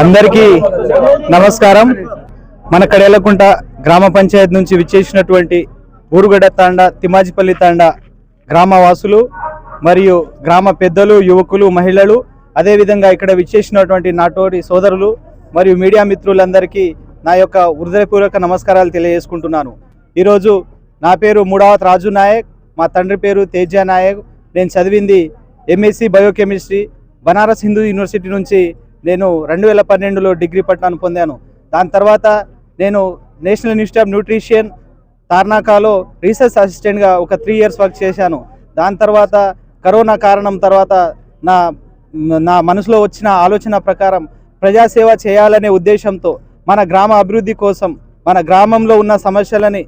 అందరికీ నమస్కారం. మన కడేలకుంట గ్రామ పంచాయతీ నుంచి విచ్చేసినటువంటి ఊరుగడ్డ తాండ తిమాజిపల్లి తాండ గ్రామవాసులు మరియు గ్రామ పెద్దలు యువకులు మహిళలు అదేవిధంగా ఇక్కడ విచ్చేసినటువంటి నాటోడి సోదరులు మరియు మీడియా మిత్రులందరికీ నా యొక్క హృదయపూర్వక నమస్కారాలు తెలియజేసుకుంటున్నాను. ఈరోజు నా పేరు మూడావత్ రాజు నాయక్ మా తండ్రి పేరు తేజ నాయక్ నేను చదివింది MSc biochemistry Banaras Hindu university నుంచి నేను రెండు వేల పన్నెండులో డిగ్రీ పట్టాను పొందాను. దాని తర్వాత నేను నేషనల్ ఇన్స్టిట్యూట్ ఆఫ్ న్యూట్రిషియన్ తార్నాకాలో రీసెర్చ్ అసిస్టెంట్గా ఒక త్రీ ఇయర్స్ వర్క్ చేశాను. దాని తర్వాత కరోనా కారణం తర్వాత నా నా మనసులో వచ్చిన ఆలోచన ప్రకారం ప్రజాసేవ చేయాలనే ఉద్దేశంతో మన గ్రామ అభివృద్ధి కోసం మన గ్రామంలో ఉన్న సమస్యలని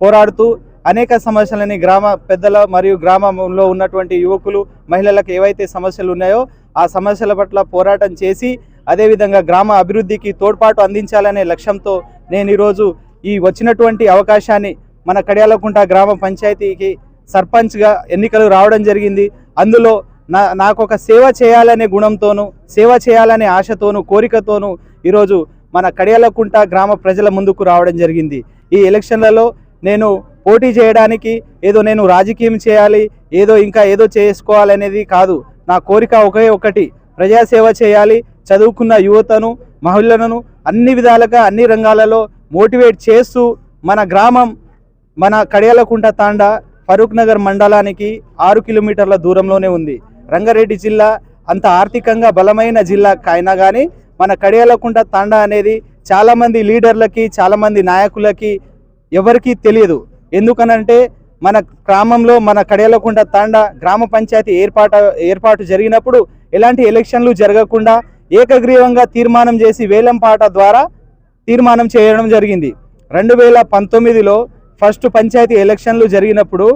పోరాడుతూ అనేక సమస్యలని గ్రామ పెద్దల మరియు గ్రామంలో ఉన్నటువంటి యువకులు మహిళలకు ఏవైతే సమస్యలు ఉన్నాయో ఆ సమస్యల పట్ల పోరాటం చేసి అదేవిధంగా గ్రామ అభివృద్ధికి తోడ్పాటు అందించాలనే లక్ష్యంతో నేను ఈరోజు ఈ వచ్చినటువంటి అవకాశాన్ని మన కడియాలకుంట గ్రామ పంచాయతీకి సర్పంచ్గా ఎన్నికలు రావడం జరిగింది. అందులో నా నాకు ఒక సేవ చేయాలనే గుణంతోనూ సేవ చేయాలనే ఆశతోనూ కోరికతోనూ ఈరోజు మన కడియాలకుంట గ్రామ ప్రజల ముందుకు రావడం జరిగింది. ఈ ఎలక్షన్లలో నేను పోటీ చేయడానికి ఏదో నేను రాజకీయం చేయాలి ఏదో ఇంకా ఏదో చేసుకోవాలనేది కాదు. నా కోరిక ఒకే ఒకటి. ప్రజాసేవ చేయాలి. చదువుకున్న యువతను మహిళలను అన్ని విధాలుగా అన్ని రంగాలలో మోటివేట్ చేస్తూ మన గ్రామం మన కడియాలకుంట తాండా ఫరూక్ నగర్ మండలానికి ఆరు కిలోమీటర్ల దూరంలోనే ఉంది. రంగారెడ్డి జిల్లా అంత ఆర్థికంగా బలమైన జిల్లా అయినా కానీ మన కడియాలకుంట తాండా అనేది చాలామంది లీడర్లకి చాలామంది నాయకులకి ఎవరికీ తెలియదు. ఎందుకనంటే మన గ్రామంలో మన కడియాలకుంట తాండ గ్రామ పంచాయతీ ఏర్పాటు ఏర్పాటు జరిగినప్పుడు ఎలాంటి ఎలక్షన్లు జరగకుండా ఏకగ్రీవంగా తీర్మానం చేసి వేలంపాట ద్వారా తీర్మానం చేయడం జరిగింది. రెండు వేల పంతొమ్మిదిలో ఫస్ట్ పంచాయతీ ఎలక్షన్లు జరిగినప్పుడు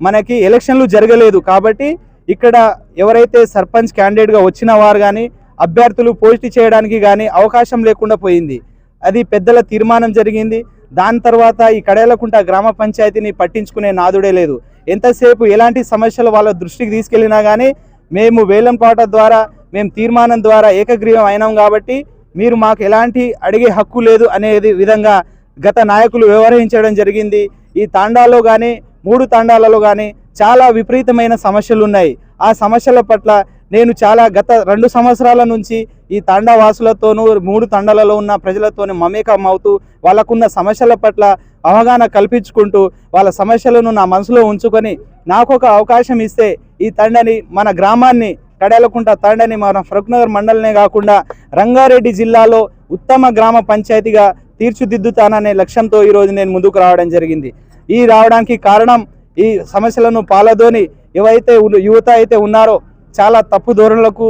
మనకి ఎలక్షన్లు జరగలేదు కాబట్టి ఇక్కడ ఎవరైతే సర్పంచ్ క్యాండిడేట్గా వచ్చిన వారు కానీ అభ్యర్థులు పోటీ చేయడానికి కానీ అవకాశం లేకుండా పోయింది. అది పెద్దల తీర్మానం జరిగింది. దాని తర్వాత ఈ కడేలకుంట గ్రామ పంచాయతీని పట్టించుకునే నాదుడే లేదు. ఎంతసేపు ఎలాంటి సమస్యలు వాళ్ళ దృష్టికి తీసుకెళ్ళినా కానీ మేము వేలంపాట ద్వారా మేము తీర్మానం ద్వారా ఏకగ్రీవం అయినాం కాబట్టి మీరు మాకు ఎలాంటి అడిగే హక్కు లేదు అనేది విధంగా గత నాయకులు వ్యవహరించడం జరిగింది. ఈ తాండాలో కానీ మూడు తాండాలలో కానీ చాలా విపరీతమైన సమస్యలు ఉన్నాయి. ఆ సమస్యల పట్ల నేను చాలా గత రెండు సంవత్సరాల నుంచి ఈ తండవాసులతోనూ మూడు తండాలలో ఉన్న ప్రజలతోనూ మమేకం అవుతూ వాళ్ళకున్న సమస్యల పట్ల అవగాహన కల్పించుకుంటూ వాళ్ళ సమస్యలను నా మనసులో ఉంచుకొని నాకు ఒక అవకాశం ఇస్తే ఈ తండని మన గ్రామాన్ని కడేలకుంట తండని మన ఫరూక్నగర్ మండలనే కాకుండా రంగారెడ్డి జిల్లాలో ఉత్తమ గ్రామ పంచాయతీగా తీర్చిదిద్దుతాననే లక్ష్యంతో ఈరోజు నేను ముందుకు రావడం జరిగింది. ఈ రావడానికి కారణం ఈ సమస్యలను పాలదోని ఏవైతే యువత అయితే ఉన్నారో చాలా తప్పు ధోరణులకు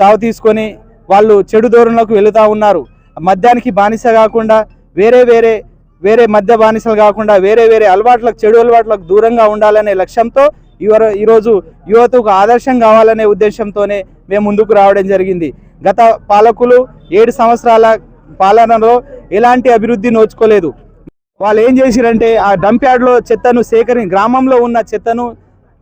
చావు తీసుకొని వాళ్ళు చెడు ధోరణులకు వెళుతూ ఉన్నారు. మద్యానికి బానిస కాకుండా వేరే వేరే వేరే మద్య బానిసలు కాకుండా వేరే వేరే అలవాట్లకు చెడు అలవాట్లకు దూరంగా ఉండాలనే లక్ష్యంతో ఇవర ఈరోజు యువతకు ఆదర్శం కావాలనే ఉద్దేశంతోనే మేము ముందుకు రావడం జరిగింది. గత పాలకులు ఏడు సంవత్సరాల పాలనలో ఎలాంటి అభివృద్ధి నోచుకోలేదు. వాళ్ళు ఏం చేసిరంటే ఆ డంప్ యార్డ్లో చెత్తను సేకరి గ్రామంలో ఉన్న చెత్తను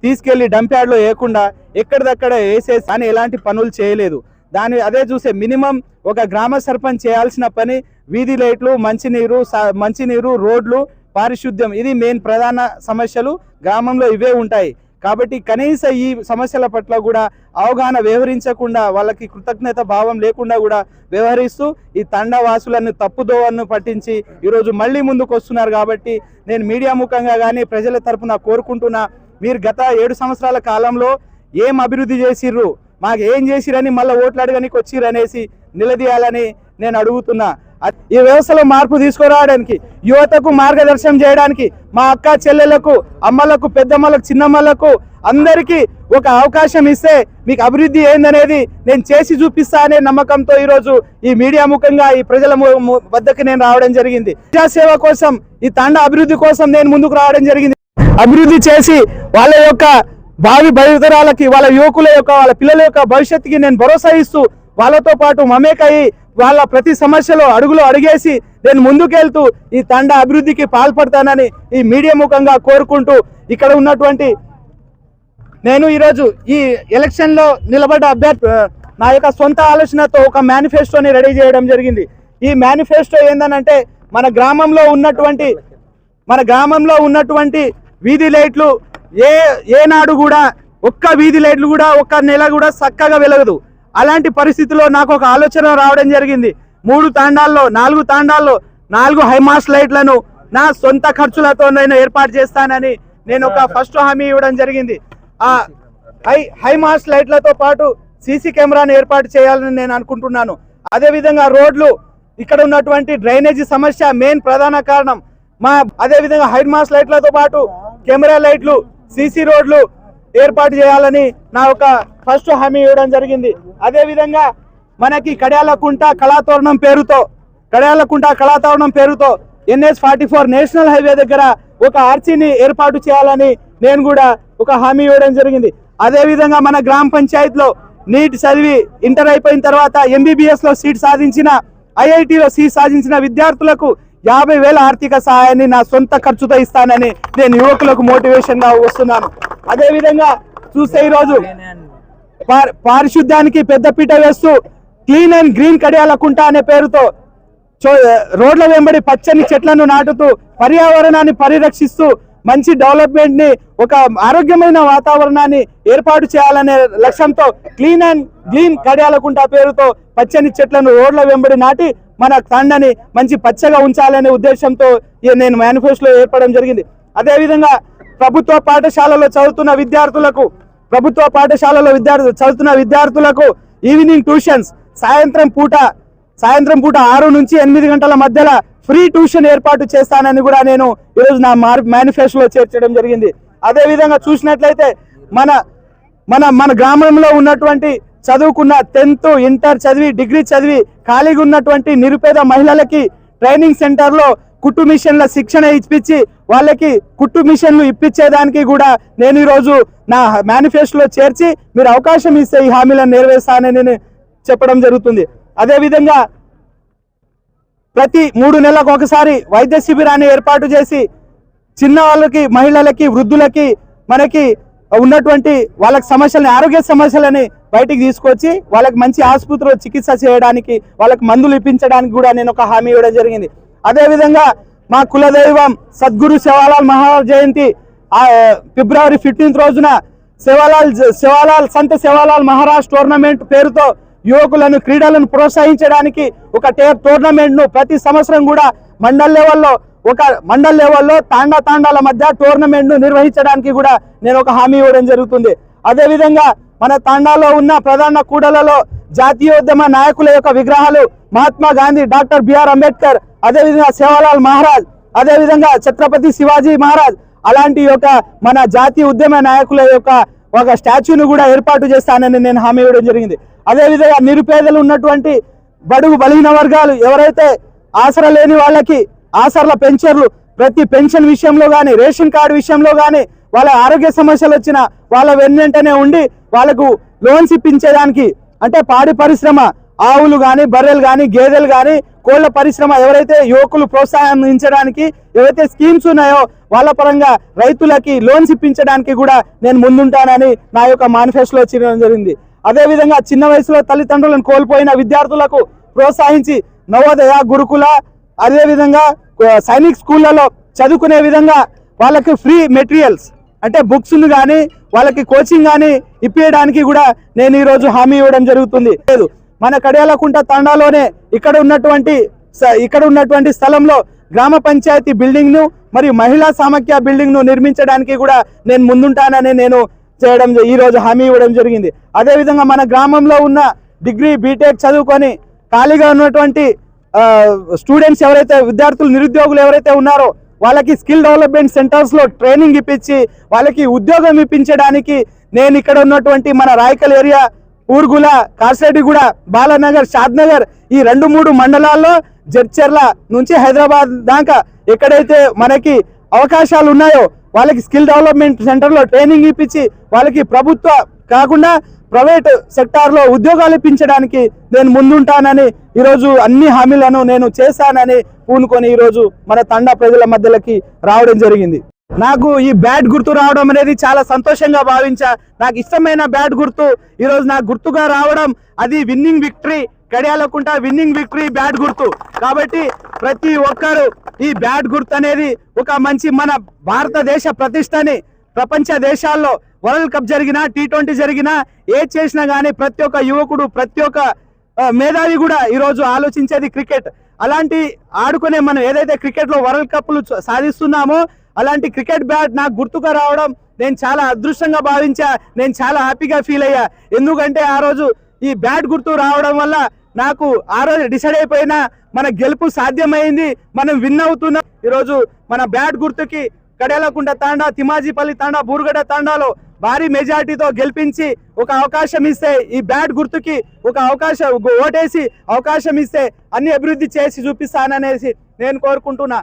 తీసుకెళ్ళి డంప్ యార్డ్లో వేయకుండా ఎక్కడిదక్కడ వేసేసి అని ఎలాంటి పనులు చేయలేదు. దాని అదే చూసే మినిమం ఒక గ్రామ సర్పంచ్ చేయాల్సిన పని వీధి లైట్లు మంచినీరు మంచినీరు రోడ్లు పారిశుద్ధ్యం ఇది మెయిన్ ప్రధాన సమస్యలు. గ్రామంలో ఇవే ఉంటాయి. కాబట్టి కనీస ఈ సమస్యల పట్ల కూడా అవగాహన వ్యవహరించకుండా వాళ్ళకి కృతజ్ఞత భావం లేకుండా కూడా వ్యవహరిస్తూ ఈ తండవాసులను తప్పుదోవను పట్టించి ఈరోజు మళ్ళీ ముందుకు వస్తున్నారు కాబట్టి నేను మీడియా ముఖంగా కానీ ప్రజల తరపున కోరుకుంటున్నా మీరు గత ఏడు సంవత్సరాల కాలంలో ఏం అభివృద్ధి చేసిర్రు? మాకు ఏం చేసిరని మళ్ళీ ఓట్లు అడగనికి వచ్చిర్రు అనేసి నిలదీయాలని నేను అడుగుతున్నా. ఈ వ్యవస్థలో మార్పు తీసుకురావడానికి యువతకు మార్గదర్శనం చేయడానికి మా అక్క చెల్లెలకు అమ్మలకు పెద్దమ్మలకు చిన్నమ్మలకు అందరికీ ఒక అవకాశం ఇస్తే మీకు అభివృద్ధి ఏందనేది నేను చేసి చూపిస్తా అనే నమ్మకంతో ఈరోజు ఈ మీడియా ముఖంగా ఈ ప్రజల ము- వద్దకు నేను రావడం జరిగింది. ప్రజాసేవ కోసం ఈ తండ అభివృద్ధి కోసం నేను ముందుకు రావడం జరిగింది. అభివృద్ధి చేసి వాళ్ళ యొక్క భావి భవితరాలకి వాళ్ళ యువకుల యొక్క వాళ్ళ పిల్లల యొక్క భవిష్యత్తుకి నేను భరోసా ఇస్తూ వాళ్ళతో పాటు మమేకయ్యి వాళ్ళ ప్రతి సమస్యలో అడుగులు అడిగేసి నేను ముందుకెళ్తూ ఈ తండ అభివృద్ధికి పాల్పడతానని ఈ మీడియా ముఖంగా కోరుకుంటూ ఇక్కడ ఉన్నటువంటి నేను ఈరోజు ఈ ఎలక్షన్లో నిలబడ్డ అభ్యర్థి నా యొక్క సొంత ఆలోచనతో ఒక మేనిఫెస్టోని రెడీ చేయడం జరిగింది. ఈ మేనిఫెస్టో ఏందనంటే మన గ్రామంలో ఉన్నటువంటి మన గ్రామంలో ఉన్నటువంటి వీధి లైట్లు ఏ ఏనాడు కూడా ఒక్క వీధి లైట్లు కూడా ఒక్క నెల కూడా చక్కగా వెలగదు. అలాంటి పరిస్థితిలో నాకు ఒక ఆలోచన రావడం జరిగింది. మూడు తాండాల్లో నాలుగు తాండాల్లో నాలుగు హైమాస్ లైట్లను నా సొంత ఖర్చులతో నేను ఏర్పాటు చేస్తానని నేను ఒక ఫస్ట్ హామీ ఇవ్వడం జరిగింది. ఆ హై హైమాస్ లైట్లతో పాటు సీసీ కెమెరాను ఏర్పాటు చేయాలని నేను అనుకుంటున్నాను. అదేవిధంగా రోడ్లు ఇక్కడ ఉన్నటువంటి డ్రైనేజీ సమస్య మెయిన్ ప్రధాన కారణం. మా అదే విధంగా లైట్లతో పాటు కెమెరా లైట్లు సీసీ రోడ్లు ఏర్పాటు చేయాలని నా ఒక ఫస్ట్ హామీ ఇవ్వడం జరిగింది. అదేవిధంగా మనకి కడియాలకుంట కళాతోరణం పేరుతో కడియాలకుంట కళాతోరణం పేరుతో NS forty four national highway దగ్గర ఒక ఆర్చీని ఏర్పాటు చేయాలని నేను కూడా ఒక హామీ ఇవ్వడం జరిగింది. అదేవిధంగా మన గ్రామ పంచాయతీలో నీట్ చదివి ఇంటర్ అయిపోయిన తర్వాత ఎంబీబీఎస్లో సీట్ సాధించిన ఐఐటిలో సీట్ సాధించిన విద్యార్థులకు యాభై వేల ఆర్థిక సహాయాన్ని నా సొంత ఖర్చుతో ఇస్తానని నేను యువకులకు మోటివేషన్గా వస్తున్నాను. అదే విధంగా చూస్తే ఈరోజు పారిశుద్ధ్యానికి పెద్దపీట వేస్తూ క్లీన్ అండ్ గ్రీన్ కడియాలకుంట అనే పేరుతో చో- రోడ్ల వెంబడి పచ్చని చెట్లను నాటుతూ పర్యావరణాన్ని పరిరక్షిస్తూ మంచి డెవలప్మెంట్ని ఒక ఆరోగ్యమైన వాతావరణాన్ని ఏర్పాటు చేయాలనే లక్ష్యంతో క్లీన్ అండ్ గ్రీన్ కడియాలకుంట పేరుతో పచ్చని చెట్లను రోడ్ల వెంబడి నాటి మన తండని మంచి పచ్చగా ఉంచాలనే ఉద్దేశంతో ఈ నేను మేనిఫెస్టోలో ఏర్పడడం జరిగింది. అదేవిధంగా ప్రభుత్వ పాఠశాలలో చదువుతున్న విద్యార్థులకు ప్రభుత్వ పాఠశాలలో విద్యార్థులు చదువుతున్న విద్యార్థులకు ఈవినింగ్ ట్యూషన్స్ సాయంత్రం పూట సాయంత్రం పూట ఆరు నుంచి ఎనిమిది గంటల మధ్యలో ఫ్రీ ట్యూషన్ ఏర్పాటు చేస్తానని కూడా నేను ఈరోజు నా మేనిఫెస్టోలో చేర్చడం జరిగింది. అదేవిధంగా చూసినట్లయితే మన మన మన గ్రామంలో ఉన్నటువంటి చదువుకున్న టెన్త్ ఇంటర్ చదివి డిగ్రీ చదివి ఖాళీగా ఉన్నటువంటి నిరుపేద మహిళలకి ట్రైనింగ్ సెంటర్లో కుట్టు మిషన్ల శిక్షణ ఇప్పించి వాళ్ళకి కుట్టు మిషన్లు ఇప్పించేదానికి కూడా నేను ఈరోజు నా మేనిఫెస్టోలో చేర్చి మీరు అవకాశం ఇస్తే ఈ హామీలను నెరవేర్స్తానని నేను చెప్పడం జరుగుతుంది. అదేవిధంగా ప్రతి మూడు నెలలకు ఒకసారి వైద్య శిబిరాన్ని ఏర్పాటు చేసి చిన్న వాళ్ళకి మహిళలకి వృద్ధులకి మనకి ఉన్నటువంటి వాళ్ళకి సమస్యలని ఆరోగ్య సమస్యలని బయటికి తీసుకొచ్చి వాళ్ళకి మంచి ఆసుపత్రిలో చికిత్స చేయడానికి వాళ్ళకి మందులు ఇప్పించడానికి కూడా నేను ఒక హామీ ఇవ్వడం జరిగింది. అదేవిధంగా మా కులదైవం సద్గురు శివాలాల్ మహారాజ్ జయంతి ఫిబ్రవరి ఫిఫ్టీన్త్ రోజున శివాలాల్ శివాలాల్ సంత శివాలాల్ మహారాజ్ టోర్నమెంట్ పేరుతో యువకులను క్రీడలను ప్రోత్సహించడానికి ఒక టోర్నమెంట్ను ప్రతి సంవత్సరం కూడా మండల్ లెవెల్లో ఒక మండల్ లెవెల్లో తాండా తాండాల మధ్య టోర్నమెంట్ను నిర్వహించడానికి కూడా నేను ఒక హామీ ఇవ్వడం జరుగుతుంది. అదేవిధంగా మన తాండాలో ఉన్న ప్రధాన కూడలలో జాతీయోద్యమ నాయకుల యొక్క విగ్రహాలు మహాత్మా గాంధీ డాక్టర్ బిఆర్ అంబేద్కర్ అదేవిధంగా సేవాలాల్ మహారాజ్ అదేవిధంగా ఛత్రపతి శివాజీ మహారాజ్ అలాంటి యొక్క మన జాతీయ ఉద్యమ నాయకుల యొక్క ఒక స్టాచ్యూను కూడా ఏర్పాటు చేస్తానని నేను హామీ ఇవ్వడం జరిగింది. అదేవిధంగా నిరుపేదలు ఉన్నటువంటి బడుగు బలహీన వర్గాలు ఎవరైతే ఆసరా లేని వాళ్ళకి ఆసర్ల పెన్షన్లు ప్రతి పెన్షన్ విషయంలో కానీ రేషన్ కార్డు విషయంలో కానీ వాళ్ళ ఆరోగ్య సమస్యలు వచ్చినా వాళ్ళ వెన్నంటనే ఉండి వాళ్ళకు లోన్స్ ఇప్పించేదానికి అంటే పాడి పరిశ్రమ ఆవులు కానీ బర్రెలు కానీ గేదెలు కానీ కోళ్ళ పరిశ్రమ ఎవరైతే యువకులు ప్రోత్సాహించడానికి ఏవైతే స్కీమ్స్ ఉన్నాయో వాళ్ళ పరంగా రైతులకి లోన్స్ ఇప్పించడానికి కూడా నేను ముందుంటానని నా యొక్క మేనిఫెస్టోలో చేయడం జరిగింది. అదేవిధంగా చిన్న వయసులో తల్లిదండ్రులను కోల్పోయిన విద్యార్థులకు ప్రోత్సహించి నవోదయ గురుకుల అదేవిధంగా సైనిక్ స్కూళ్ళలో చదువుకునే విధంగా వాళ్ళకి ఫ్రీ మెటీరియల్స్ అంటే బుక్స్ కానీ వాళ్ళకి కోచింగ్ కానీ ఇప్పించడానికి కూడా నేను ఈరోజు హామీ ఇవ్వడం జరుగుతుంది. లేదు మన కడియాలకుంట తండాలోనే ఇక్కడ ఉన్నటువంటి ఇక్కడ ఉన్నటువంటి స్థలంలో గ్రామ పంచాయతీ బిల్డింగ్ను మరియు మహిళా సామఖ్య బిల్డింగ్ను నిర్మించడానికి కూడా నేను ముందుంటానని నేను చేయడం ఈరోజు హామీ ఇవ్వడం జరిగింది. అదే విధంగా మన గ్రామంలో ఉన్న డిగ్రీ బీటెక్ చదువుకొని ఖాళీగా ఉన్నటువంటి స్టూడెంట్స్ ఎవరైతే విద్యార్థులు నిరుద్యోగులు ఎవరైతే ఉన్నారో వాళ్ళకి స్కిల్ డెవలప్మెంట్ సెంటర్స్లో ట్రైనింగ్ ఇప్పించి వాళ్ళకి ఉద్యోగం ఇప్పించడానికి నేను ఇక్కడ ఉన్నటువంటి మన రాయకల్ ఏరియా ఊర్గుల కాసిరెడ్డిగూడ బాలానగర్ షాద్నగర్ ఈ రెండు మూడు మండలాల్లో జడ్చర్ల నుంచి హైదరాబాద్ దాకా ఎక్కడైతే మనకి అవకాశాలు ఉన్నాయో వాళ్ళకి స్కిల్ డెవలప్మెంట్ సెంటర్లో ట్రైనింగ్ ఇప్పించి వాళ్ళకి ప్రభుత్వ కాకుండా ప్రైవేట్ సెక్టార్లో ఉద్యోగాలు ఇప్పించడానికి నేను ముందుంటానని ఈరోజు అన్ని హామీలను నేను చేశానని పూనుకొని ఈరోజు మన తండా ప్రజల మధ్యలోకి రావడం జరిగింది. నాకు ఈ బ్యాట్ గుర్తు రావడం అనేది చాలా సంతోషంగా భావించా. నాకు ఇష్టమైన బ్యాట్ గుర్తు ఈరోజు నాకు గుర్తుగా రావడం అది winning victory Kadiyalakunta winning victory bat గుర్తు. కాబట్టి ప్రతి ఒక్కరు ఈ బ్యాట్ గుర్తు అనేది ఒక మంచి మన భారతదేశ ప్రతిష్టని ప్రపంచ దేశాల్లో వరల్డ్ కప్ జరిగినా టీ ట్వంటీ జరిగినా ఏ చేసినా కానీ ప్రతి ఒక్క యువకుడు ప్రతి ఒక్క మేధావి కూడా ఈరోజు ఆలోచించేది క్రికెట్. అలాంటి ఆడుకునే మనం ఏదైతే క్రికెట్లో వరల్డ్ కప్లు సాధిస్తున్నామో అలాంటి క్రికెట్ బ్యాట్ నాకు గుర్తుగా రావడం నేను చాలా అదృష్టంగా భావించా నేను చాలా హ్యాపీగా ఫీల్ అయ్యా. ఎందుకంటే ఆ రోజు ఈ బ్యాట్ గుర్తు రావడం వల్ల నాకు ఆ రోజు డిసైడ్ అయిపోయినా మన గెలుపు సాధ్యమైంది మనం విన్ అవుతున్నాం. ఈరోజు మన బ్యాట్ గుర్తుకి కడేలకుంట తాండా తిమాజీపల్లి తాండా బూరుగడ్డ తాండాలో భారీ మెజార్టీతో గెలిపించి ఒక అవకాశం ఇస్తే ఈ బ్యాట్ గుర్తుకి ఒక అవకాశం ఓటేసి అవకాశం ఇస్తే అన్ని అభివృద్ధి చేసి చూపిస్తాననేసి నేను కోరుకుంటున్నా.